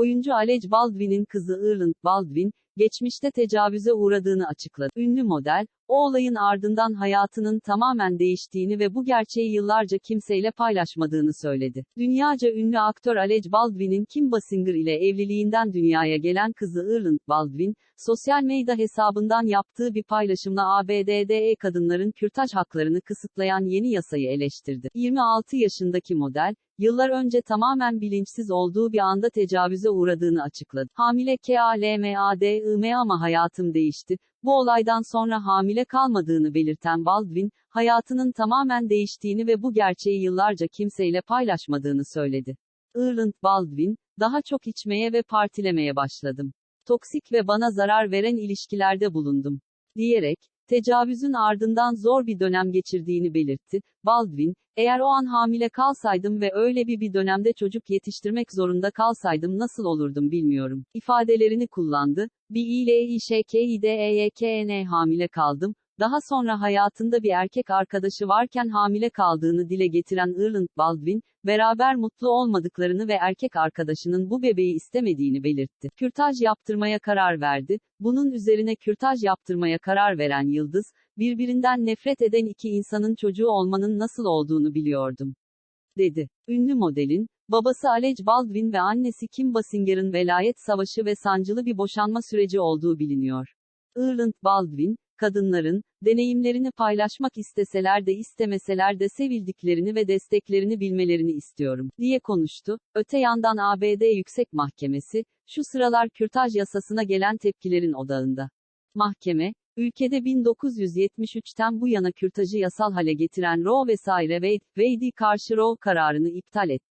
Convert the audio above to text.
Oyuncu Alec Baldwin'in kızı Ireland Baldwin, geçmişte tecavüze uğradığını açıkladı. Ünlü model, o olayın ardından hayatının tamamen değiştiğini ve bu gerçeği yıllarca kimseyle paylaşmadığını söyledi. Dünyaca ünlü aktör Alec Baldwin'in Kim Basinger ile evliliğinden dünyaya gelen kızı Ireland Baldwin, sosyal medya hesabından yaptığı bir paylaşımla ABD'de kadınların kürtaj haklarını kısıtlayan yeni yasayı eleştirdi. 26 yaşındaki model, yıllar önce tamamen bilinçsiz olduğu bir anda tecavüze uğradığını açıkladı. Hamile KALMADIM ama hayatım değişti. Bu olaydan sonra hamile kalmadığını belirten Baldwin, hayatının tamamen değiştiğini ve bu gerçeği yıllarca kimseyle paylaşmadığını söyledi. Ireland Baldwin, daha çok içmeye ve partilemeye başladım. Toksik ve bana zarar veren ilişkilerde bulundum. Diyerek, tecavüzün ardından zor bir dönem geçirdiğini belirtti. Baldwin, eğer o an hamile kalsaydım ve öyle bir bir dönemde çocuk yetiştirmek zorunda kalsaydım nasıl olurdum bilmiyorum. ifadelerini kullandı. Bir ile İŞKİDEYKN hamile kaldım. Daha sonra hayatında bir erkek arkadaşı varken hamile kaldığını dile getiren Ireland Baldwin, beraber mutlu olmadıklarını ve erkek arkadaşının bu bebeği istemediğini belirtti. Kürtaj yaptırmaya karar verdi. Bunun üzerine kürtaj yaptırmaya karar veren Yıldız, birbirinden nefret eden iki insanın çocuğu olmanın nasıl olduğunu biliyordum. dedi. Ünlü modelin, babası Alec Baldwin ve annesi Kim Basinger'ın velayet savaşı ve sancılı bir boşanma süreci olduğu biliniyor. Ireland Baldwin, kadınların, deneyimlerini paylaşmak isteseler de istemeseler de sevildiklerini ve desteklerini bilmelerini istiyorum, diye konuştu. Öte yandan ABD Yüksek Mahkemesi, şu sıralar kürtaj yasasına gelen tepkilerin odağında. Mahkeme, ülkede 1973'ten bu yana kürtajı yasal hale getiren Roe vs. Wade, Wade'i karşı Roe kararını iptal etti.